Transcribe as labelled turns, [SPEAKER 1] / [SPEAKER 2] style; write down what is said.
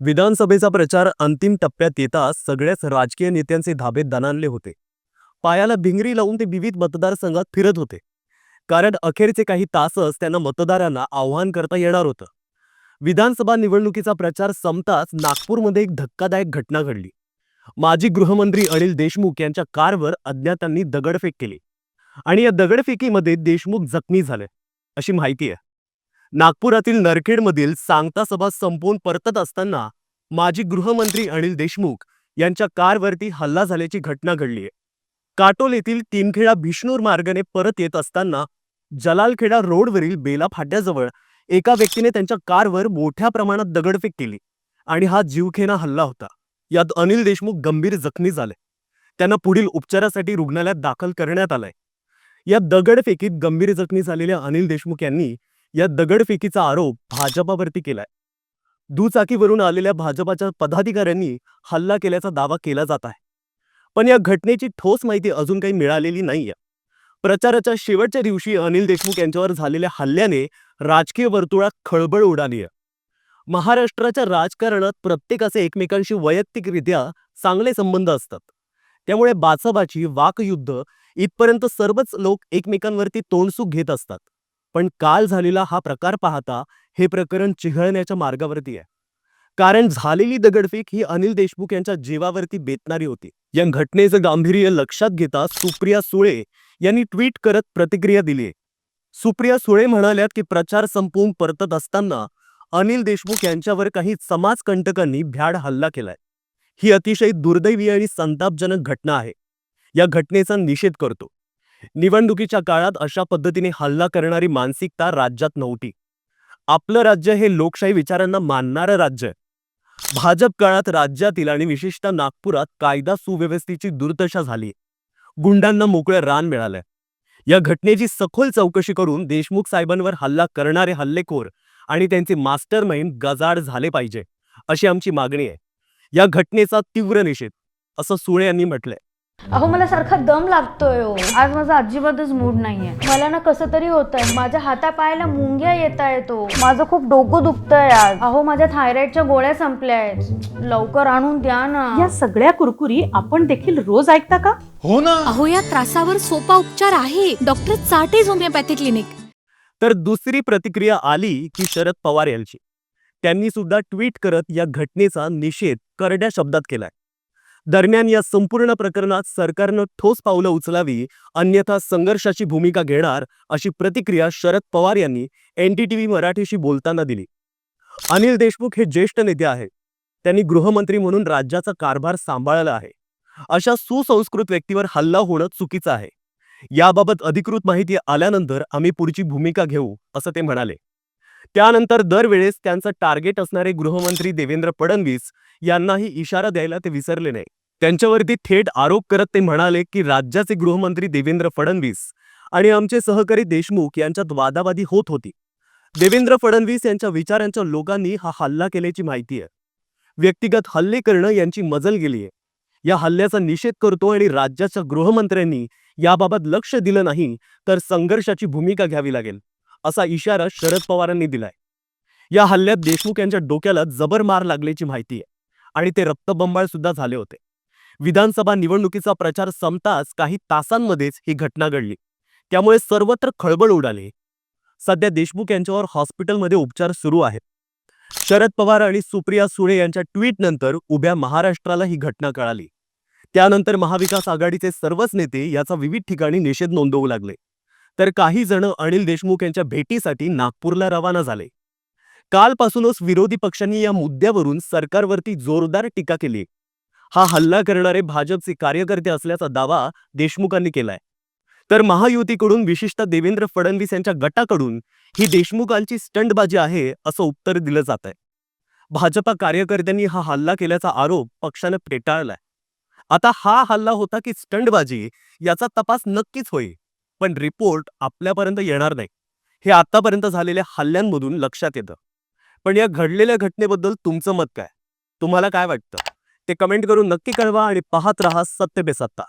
[SPEAKER 1] विधानसभेचा प्रचार अंतिम टप्प्यात येताच सगळ्याच राजकीय नेत्यांचे धाबे दणाणले होते. पायाला भिंगरी लावून ते विविध मतदारसंघात फिरत होते. कारण अखेरचे काही तासच त्यांना मतदारांना आव्हान करता येणार होतं. विधानसभा निवडणुकीचा प्रचार संपताच नागपूरमध्ये एक धक्कादायक घटना घडली. माजी गृहमंत्री अनिल देशमुख यांच्या कारवर अज्ञातांनी दगडफेक केली. आणि या दगडफेकीमध्ये देशमुख जखमी झाले. अशी माहिती आहे. नागपुरातील नरखेडमधील सांगता सभा संपवून परतत असताना माजी गृहमंत्री अनिल देशमुख यांच्या कारवरती हल्ला झाल्याची घटना घडली आहे. काटोल येथील तीनखेडा भिष्णूर मार्गाने परत येत असताना जलालखेडा रोडवरील बेला फाट्याजवळ एका व्यक्तीने त्यांच्या कारवर मोठ्या प्रमाणात दगडफेक केली आणि हा जीवखेना हल्ला होता. यात अनिल देशमुख गंभीर जखमी झाले. त्यांना पुढील उपचारासाठी रुग्णालयात दाखल करण्यात आलंय. या दगडफेकीत गंभीर जखमी झालेल्या अनिल देशमुख यांनी या दगडफेकीचा आरोप भाजपावरती केलाय. दुचाकीवरून आलेल्या भाजपाच्या पदाधिकाऱ्यांनी हल्ला केल्याचा दावा केला जात आहे. पण या घटनेची ठोस माहिती अजून काही मिळालेली नाहीये. प्रचाराच्या शेवटच्या दिवशी अनिल देशमुख यांच्यावर झालेल्या हल्ल्याने राजकीय वर्तुळात खळबळ उडाली आहे महाराष्ट्राच्या राजकारणात प्रत्येकाचे एकमेकांशी वैयक्तिकरित्या चांगले संबंध असतात. त्यामुळे बाचाबाची वाकयुद्ध इथपर्यंत सर्वच लोक एकमेकांवरती तोंडसूक घेत असतात. पण काल झालेला हा प्रकार पाहता हे प्रकरण चिघळण्याच्या मार्गावरती आहे. कारण झालेली दगडफेक ही अनिल देशमुख यांच्या जीवावरती बेतणारी होती. या घटनेचं गांभीर्य लक्षात घेता सुप्रिया सुळे यांनी ट्विट करत प्रतिक्रिया दिली आहे. सुप्रिया सुळे म्हणाल्यात की प्रचार संपवून परतत असताना अनिल देशमुख यांच्यावर काही समाजकंटकांनी भ्याड हल्ला केलाय. ही अतिशय दुर्दैवी आणि संतापजनक घटना आहे. या घटनेचा निषेध करतो. निवडणुकीच्या काळात अशा पद्धतीने हल्ला करणारी मानसिकता राज्यात नव्हती. आपलं राज्य हे लोकशाही विचारांना मानणारं राज्य आहे. भाजप काळात राज्यातील आणि विशेषतः नागपुरात कायदा सुव्यवस्थेची दुर्दशा झाली. गुंडांना मोकळं रान मिळालंय या घटनेची सखोल चौकशी करून देशमुख साहेबांवर हल्ला करणारे हल्लेखोर आणि त्यांचे मास्टर माइंड गजाड झाले पाहिजे अशी आमची मागणी आहे. या घटनेचा तीव्र निषेध असं सुळे यांनी म्हटलंय.
[SPEAKER 2] अहो मला सारखा दम लागतोय हो. आज माझा अजिबातच मूड नाहीये. मला ना कसं तरी होतंय. माझ्या हातापायाला मुंग्या येत आहेत हो. माझं खूप डोकं दुखतंय आज. अहो माझ्या थायरॉइडच्या गोळ्या संपल्या आहेत लवकर आणून द्या ना.
[SPEAKER 3] या सगळ्या कुरकुरी आपण देखील रोज ऐकता का?
[SPEAKER 4] हो ना.
[SPEAKER 5] अहो या त्रासावर सोपा उपचार आहे. डॉक्टर चाटेज होमिओपॅथी क्लिनिक.
[SPEAKER 1] तर दुसरी प्रतिक्रिया आली की शरद पवार यांची. त्यांनी सुद्धा ट्विट करत या घटनेचा निषेध करड्या शब्दात केलाय. दरम्यान या संपूर्ण प्रकरणात सरकारनं ठोस पावलं उचलावी अन्यथा संघर्षाची भूमिका घेणार अशी प्रतिक्रिया शरद पवार यांनी एनडीटीव्ही मराठीशी बोलताना दिली. अनिल देशमुख हे ज्येष्ठ नेते आहेत. त्यांनी गृहमंत्री म्हणून राज्याचा कारभार सांभाळला आहे. अशा सुसंस्कृत व्यक्तीवर हल्ला होणं चुकीचं आहे. याबाबत अधिकृत माहिती आल्यानंतर आम्ही पुढची भूमिका घेऊ असं ते म्हणाले. त्यानंतर दरवेळेस त्यांचं टार्गेट असणारे गृहमंत्री देवेंद्र फडणवीस यांनाही इशारा द्यायला ते विसरले नाही त्यांच्यावरती थेट आरोप करत ते म्हणाले की राज्याचे गृहमंत्री देवेंद्र फडणवीस आणि आमचे सहकारी देशमुख यांच्यात वादावादी होत होती. देवेंद्र फडणवीस यांच्या विचारांच्या लोकांनी हा हल्ला केल्याची माहिती आहे. व्यक्तिगत हल्ले करणं यांची मजल गेली आहे. या हल्ल्याचा निषेध करतो आणि राज्याच्या गृहमंत्र्यांनी याबाबत लक्ष दिलं नाही तर संघर्षाची भूमिका घ्यावी लागेल असा इशारा शरद पवारांनी दिलाय. या हल्ल्यात देशमुख यांच्या डोक्याला जबर मार लागल्याची माहिती आहे आणि ते रक्तबंबाळ सुद्धा झाले होते. विधानसभा निवडणुकीचा प्रचार संपताच काही तासांमध्येच ही घटना घडली. त्यामुळे सर्वत्र खळबळ उडाली. सध्या देशमुख यांच्यावर हॉस्पिटलमध्ये उपचार सुरू आहेत. शरद पवार आणि सुप्रिया सुळे यांच्या ट्विटनंतर उभ्या महाराष्ट्राला ही घटना कळाली. त्यानंतर महाविकास आघाडीचे सर्वच नेते याचा विविध ठिकाणी निषेध नोंदवू लागले. तर काही जण अनिल देशमुख यांच्या भेटीसाठी नागपूरला रवाना झाले. कालपासूनच विरोधी पक्षांनी या मुद्द्यावरून सरकारवरती जोरदार टीका केली. हा हल्ला करणारे भाजपचे कार्यकर्ते असल्याचा दावा देशमुखांनी केलाय. तर महायुतीकडून विशिष्ट देवेंद्र फडणवीस यांच्या गटाकडून ही देशमुखांची स्टंटबाजी आहे असं उत्तर दिलं जात आहे भाजपा कार्यकर्त्यांनी हा हल्ला केल्याचा आरोप पक्षानं फेटाळलाय. आता हा हल्ला होता की स्टंटबाजी याचा तपास नक्कीच होईल पण रिपोर्ट आपल्यापर्यंत येणार नाही. हे आतापर्यंत झालेल्या हल्ल्यांमधून लक्षात येतं. पण या घडलेल्या घटनेबद्दल तुमचं मत काय? तुम्हाला काय वाटतं? ते कमेंट करून नक्की कळवा आणि पाहत रहा सत्य बेसत्ता.